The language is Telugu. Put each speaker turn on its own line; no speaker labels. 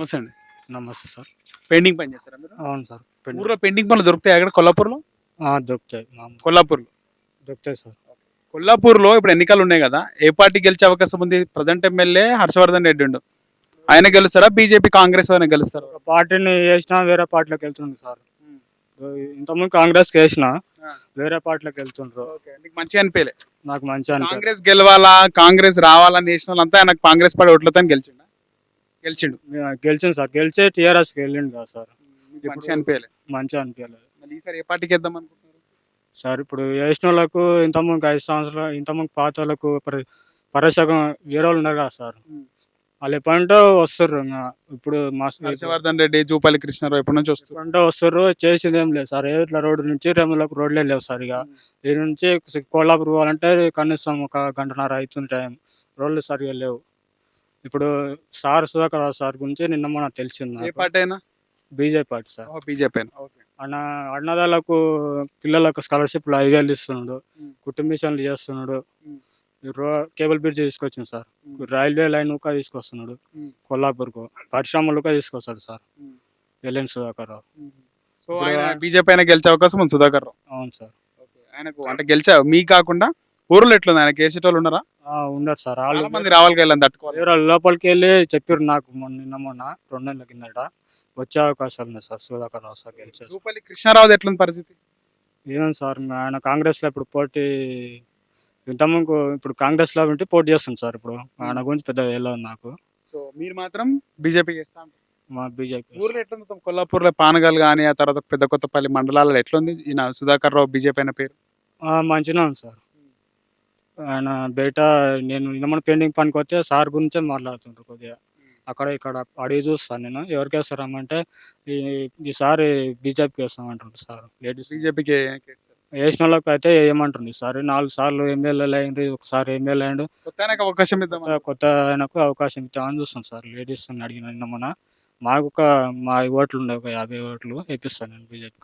నమస్తే అండి.
నమస్తే సార్.
పెయింటింగ్ పని చేస్తారా మీరు?
అవును సార్.
ఊర్లో పెయింటింగ్ పనులు దొరుకుతాయి అక్కడ కొల్లాపూర్లో?
ఆ, దొరుకుతాయి. మామూలు
కొల్లాపూర్లో.
దొరుకుతాయి సార్.
కొల్లాపూర్లో ఇప్పుడు ఎన్నికలు ఉన్నాయి కదా ఏ పార్టీ గెలిచే అవకాశం ఉంది? ప్రజెంట్ ఎమ్మెల్యే హర్షవర్ధన్ రెడ్డి ఉండు. ఆయన గెలుస్తారా? బీజేపీ కాంగ్రెస్ ఆయన గెలుస్తారా?
ఒక పార్టీని వేసినా వేరే పార్టీలోకి వెళ్తుండ్రు సార్. ఇంతకుముందు కాంగ్రెస్కి వేసిన
ఆ.
వేరే పార్టీలోకి వెళ్తుండ్రు.
నీకు మంచిగా అనిపించలే.
నాకు మంచిగా అనిపి
కాంగ్రెస్ గెలవాలా? కాంగ్రెస్ రావాలని నేషనల్ వాళ్ళంతా ఆయనకు కాంగ్రెస్ పార్టీ ఓట్లతో గెలిచిండు? గెలిచిండు.
గెలిచింది సార్. గెలిచే టీఆర్ఎస్కి వెళ్ళిండు కదా సార్.
మంచిగా అనిపించలే.
మంచిగా అనిపించలేదు.
మళ్ళీ ఈసారి ఏ పార్టీకి వేద్దాం అనుకుంటున్నారు?
సార్ ఇప్పుడు వేసిన వాళ్ళకు ఇంతకుముందు ఐదు సంవత్సరాలు ఇంతకుముందు పాత వాళ్ళకు పరి- పరసగం వేరే వాళ్ళు ఉన్నారు కదా సార్. వాళ్ళు ఎప్పుడంటే వస్తారు ఇంకా. ఇప్పుడు మా
హర్షవర్ధన్ రెడ్డి జూపల్లి కృష్ణారావు ఎప్పటి నుంచి వస్తుంది
ఎప్పుడంటే వస్తారు చేసేది ఏం లేదు సార్. ఏట్ల రోడ్డు నుంచి రేములకు రోడ్లే లేవు సార్ ఇక. ఈ నుంచి కోల్హాపూర్ పోవాలంటే కనీసం ఒక గంటన్నర అవుతుంది టైం. రోడ్లు సరిగా లేవు. ఇప్పుడు సార్ సుధాకర్ రావు సార్ గురించి నిన్న మన తెలిసింది
ఏ. పార్టీ అయినా
బీజేపీ పార్టీ సార్.
బీజేపీ అయినా? ఓకే.
అన్న అన్నదాలకు పిల్లలకు స్కాలర్షిప్లు ఐదు వేలు ఇస్తున్నాడు. కుటుంబిషన్లు చేస్తున్నాడు. రో కేబుల్ బ్రిడ్జ్ తీసుకొచ్చింది సార్. రైల్వే లైన్ కూడా తీసుకొస్తున్నాడు. కొల్లాపూర్కు. పరిశ్రమలు కూడా తీసుకొస్తాడు sir. L N Sudhakar Rao.
So ఆయన బీజేపీ అయినా గెలిచే అవకాశం ఉంది సుధాకర్ రావు.
అవును సార్.
ఆయనకు అంటే గెలిచా మీ కాకుండా ఊర్లో ఎట్లుంది? ఆయనకి వేసేటోళ్ళు ఉన్నారా?
ఉండరు సార్.
చాలా మంది రావాలి వెళ్ళని తట్టుకోవాలి.
ఎవరో లోపలికి వెళ్ళి చెప్పారు నాకు మొన్న నిన్న మొన్న రెండు నెలల కిందట. వచ్చే అవకాశాలు ఉన్నాయి సార్. సుధాకర్ రావు సార్
జూపల్లి కృష్ణారావు ఎట్లుంది పరిస్థితి?
ఏమో సార్ ఆయన కాంగ్రెస్లో ఇప్పుడు పోటీ ఇంతకుముందు ఇప్పుడు కాంగ్రెస్లో ఉంటే పోటీ చేస్తుంది సార్ ఇప్పుడు. ఆయన గురించి పెద్ద వెళ్ళదు నాకు.
సో మీరు మాత్రం బీజేపీ చేస్తా
మా బీజేపీ
ఊర్లో ఎట్లుంది కొల్లాపూర్లో పానగల్ కానీ ఆ తర్వాత పెద్ద కొత్తపల్లి మండలాలలో ఎట్లుంది? ఈయన సుధాకర్ రావు బీజేపీ అయిన పేరు?
మంచిగా ఉంది సార్. ఆయన బయట నేను నిన్న పెయింటింగ్ పనికి వస్తే సార్ గురించే మాట్లాడుతుంటారు కొద్దిగా. అక్కడ ఇక్కడ అడిగి చూస్తాను నేను. ఎవరికి వేస్తారమ్మంటే ఈ ఈసారి బీజేపీకి వేస్తామంటుండ్రు సార్ లేడీస్.
బీజేపీకి
వేసిన వాళ్ళకి అయితే ఏమంటుంది సార్. నాలుగు సార్లు ఎమ్మెల్యేలు అయింది ఒకసారి ఎమ్మెల్యే అయ్యిండు.
కొత్త అవకాశం ఇద్దాం
కొత్త కొత్త ఆయనకు అవకాశం ఇద్దామని చూస్తాను సార్. లేడీస్ అడిగిన నిన్న మొన్న. మాకు ఒక మా ఓట్లు ఉండే ఒక యాభై ఓట్లు వేపిస్తాను నేను బీజేపీకి